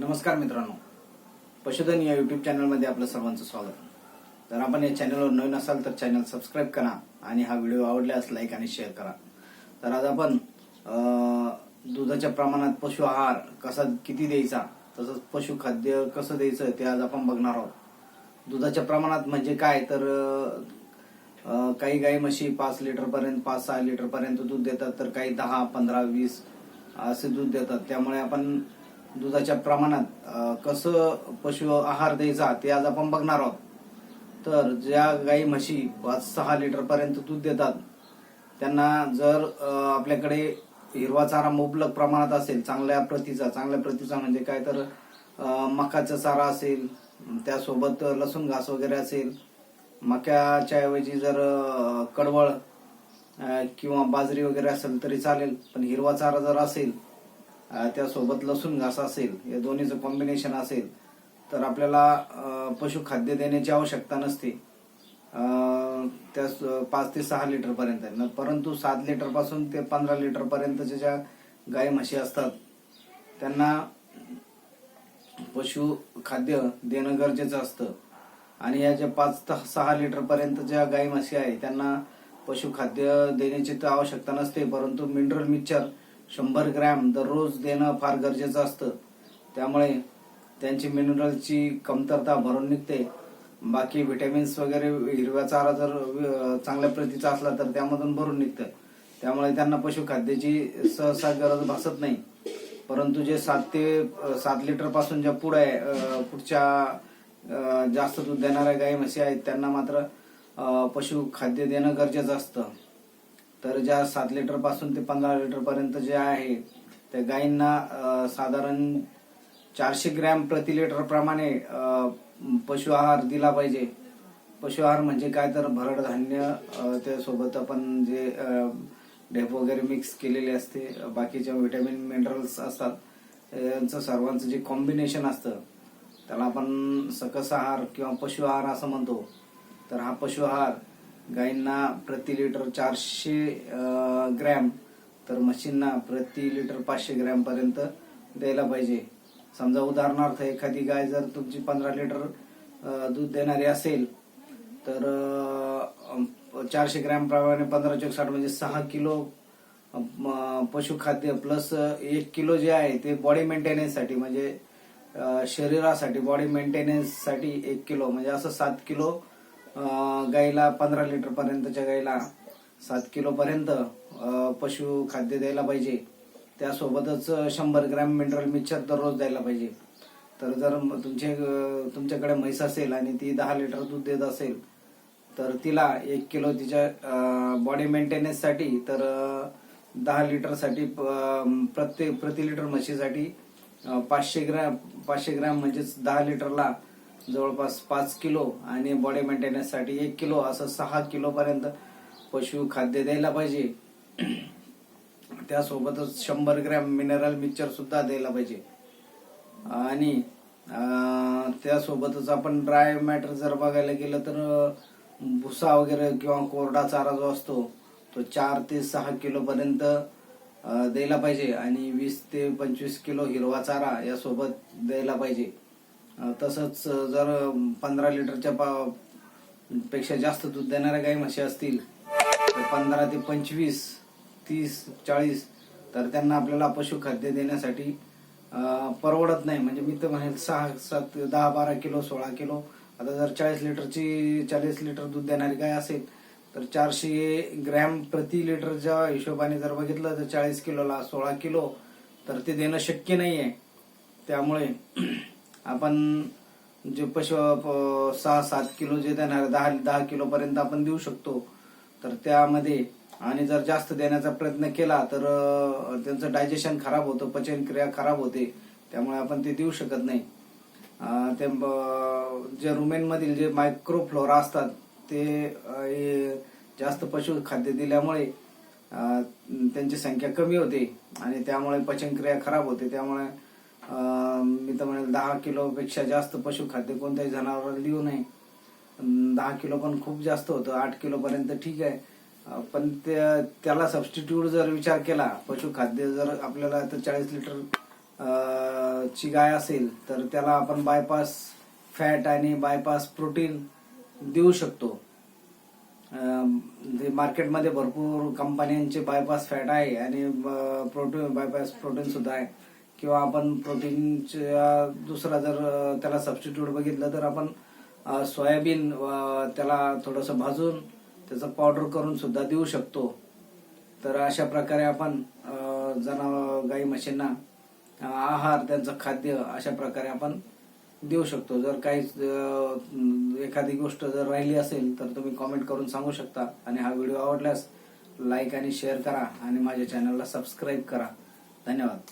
नमस्कार मित्रांनो. पशुधन या युट्यूब चॅनलमध्ये आपलं सर्वांचं स्वागत. जर आपण या चॅनलवर नवीन असाल तर चॅनल सबस्क्राईब करा आणि हा व्हिडिओ आवडल्यास लाईक आणि शेअर करा. तर आज आपण दुधाच्या प्रमाणात पशु आहार कसा किती द्यायचा तसंच पशु खाद्य कसं द्यायचं ते आज आपण बघणार आहोत. दुधाच्या प्रमाणात म्हणजे काय? तर काही गाई म्हशी पाच लिटर पर्यंत पाच सहा लिटर पर्यंत दूध देतात तर काही दहा पंधरा वीस असे दूध देतात. त्यामुळे आपण दुधाच्या प्रमाणात कसं पशु आहार द्यायचा ते आज आपण बघणार आहोत. तर ज्या गाई म्हशी पाच सहा लिटर पर्यंत दूध देतात त्यांना जर आपल्याकडे हिरवा चारा मुबलक प्रमाणात असेल चांगल्या प्रतीचा चांगल्या प्रतीचा म्हणजे काय तर मकाचा चारा असेल त्यासोबत लसूण घास वगैरे असेल मक्याच्या ऐवजी जर कडवळ किंवा बाजरी वगैरे असेल तरी चालेल पण हिरवा चारा जर असेल त्यासोबत लसूण घास असेल या दोन्हीचं कॉम्बिनेशन असेल तर आपल्याला पशु पशुखाद्य देण्याची आवश्यकता नसते. त्या स- पाच ते सहा लिटर पर्यंत परंतु सात लिटरपासून ते पंधरा लिटरपर्यंतच्या ज्या गाई म्हशी असतात त्यांना पशु खाद्य देणं गरजेचं असतं. आणि या ज्या पाच ते सहा लिटर पर्यंत ज्या गाई म्हशी आहे त्यांना पशुखाद्य देण्याची तर आवश्यकता नसते परंतु मिनरल मिक्सर शंभर ग्रॅम दररोज देणं फार गरजेचं असतं. त्यामुळे त्यांची मिनरलची कमतरता भरून निघते. बाकी व्हिटॅमिन्स वगैरे हिरव्या चारा जर चांगल्या प्रतीचा असला तर त्यामधून भरून निघतं. त्यामुळे त्यांना पशुखाद्याची सहसा गरज भासत नाही. परंतु जे सात ते सात लिटरपासून ज्या पुढे आहे पुढच्या जास्त दूध देणाऱ्या गाई म्हशी आहेत त्यांना मात्र पशुखाद्य देणं गरजेचं असतं. तर ज्या सात लिटरपासून ते पंधरा लिटर पर्यंत जे आहे त्या गायींना साधारण चारशे ग्रॅम प्रति लिटर प्रमाणे पशु आहार दिला पाहिजे. पशु आहार म्हणजे काय? तर भरड धान्य त्यासोबत आपण जे ढेप वगैरे मिक्स केलेले असते बाकीच्या व्हिटॅमिन मिनरल्स असतात यांचं सर्वांचं जे कॉम्बिनेशन असतं त्याला आपण सकस आहार किंवा पशु आहार असं म्हणतो. तर हा पशु आहार गायींना प्रति लिटर चारशे ग्रॅम तर म्हशींना प्रति लिटर पाचशे ग्रॅम पर्यंत द्यायला पाहिजे. समजा उदाहरणार्थ एखादी गाय जर तुमची पंधरा लिटर दूध देणारी असेल तर चारशे ग्रॅम प्रमाणे पंधरा चौक साठ म्हणजे सहा किलो पशुखाद्य प्लस एक किलो जे आहे ते बॉडी मेंटेनन्ससाठी म्हणजे शरीरासाठी बॉडी मेंटेनन्ससाठी एक किलो म्हणजे असं सात किलो गाईला पंधरा लिटर पर्यंतच्या गाईला सात किलो पर्यंत पशु खाद्य द्यायला पाहिजे. त्यासोबतच शंभर ग्रॅम मिनरल मिक्सर दररोज द्यायला पाहिजे. तर जर तुमचे तुमच्याकडे म्हैस असेल आणि ती दहा लिटर दूध देत असेल तर तिला एक किलो तिच्या बॉडी मेंटेनन्ससाठी तर दहा लिटरसाठी प्रत्येक प्रति लिटर म्हशीसाठी पाचशे ग्रॅम पाचशे ग्रॅम म्हणजेच दहा लिटरला जवळपास पाच किलो आणि बॉडी मेंटेनन्ससाठी एक किलो असं सहा किलो पर्यंत पशु खाद्य द्यायला पाहिजे. त्यासोबतच शंभर ग्रॅम मिनरल मिक्सचर सुद्धा द्यायला पाहिजे. आणि त्यासोबतच आपण ड्राय मॅटर जर बघायला गेलं तर भुसा वगैरे किंवा कोरडा चारा जो असतो तो चार ते सहा किलो पर्यंत द्यायला पाहिजे. आणि वीस ते पंचवीस किलो हिरवा चारा यासोबत द्यायला पाहिजे. तसंच जर पंधरा लिटरच्या पा- पेक्षा जास्त दूध देणाऱ्या गाई म्हशी असतील तर पंधरा ते पंचवीस तीस चाळीस तर त्यांना आपल्याला पशुखाद्य देण्यासाठी परवडत नाही. म्हणजे मी तर म्हणेल सहा सात दहा बारा किलो सोळा किलो आता जर चाळीस लिटरची चाळीस लिटर दूध देणारी गाय असेल तर चारशे ग्रॅम प्रति लिटरच्या हिशोबाने जर बघितलं तर चाळीस किलोला सोळा किलो तर ते देणं शक्य नाही आहे त्यामुळे आपण जे पशु प- सहा सात किलो जे देणार दहा दहा किलो पर्यंत आपण देऊ शकतो. तर त्यामध्ये आणि जर जास्त देण्याचा प्रयत्न केला तर त्यांचं डायजेशन खराब होतं पचनक्रिया खराब होते. त्यामुळे आपण ते देऊ शकत नाही. ते ब- जे रुमेनमधील जे मायक्रोफ्लोरा असतात ते हे जास्त पशु खाद्य दिल्यामुळे त्यांची संख्या कमी होते. आणि त्यामुळे पचनक्रिया खराब होते. त्यामुळे मी तर म्हणेल दहा किलोपेक्षा जास्त पशुखाद्य कोणत्याही जनावराला देऊ नये. दहा किलो पण खूप जास्त होतं. आठ किलो पर्यंत ठीक आहे. पण त्या- त्याला सबस्टिट्यूट जर विचार केला पशुखाद्य जर आपल्याला तर चाळीस लिटर ची गाय असेल तर त्याला आपण बायपास फॅट आणि बायपास प्रोटीन देऊ शकतो. जे मार्केटमध्ये भरपूर कंपन्यांचे बायपास फॅट आहे आणि प्रोटीन बायपास प्रोटीन सुद्धा आहे. किंवा आपण प्रोटीनच्या दुसरा जर त्याला सबस्टिट्यूट बघितलं तर आपण सोयाबीन त्याला थोडंसं भाजून त्याचं पावडर करून सुद्धा देऊ शकतो. तर अशा प्रकारे आपण जनावर गाई म्हशींना आहार त्यांचं खाद्य अशा प्रकारे आपण देऊ शकतो. जर काही एखादी गोष्ट जर राहिली असेल तर तुम्ही कॉमेंट करून सांगू शकता. आणि हा व्हिडिओ आवडल्यास लाईक आणि शेअर करा आणि माझ्या चॅनलला सबस्क्राईब करा. धन्यवाद.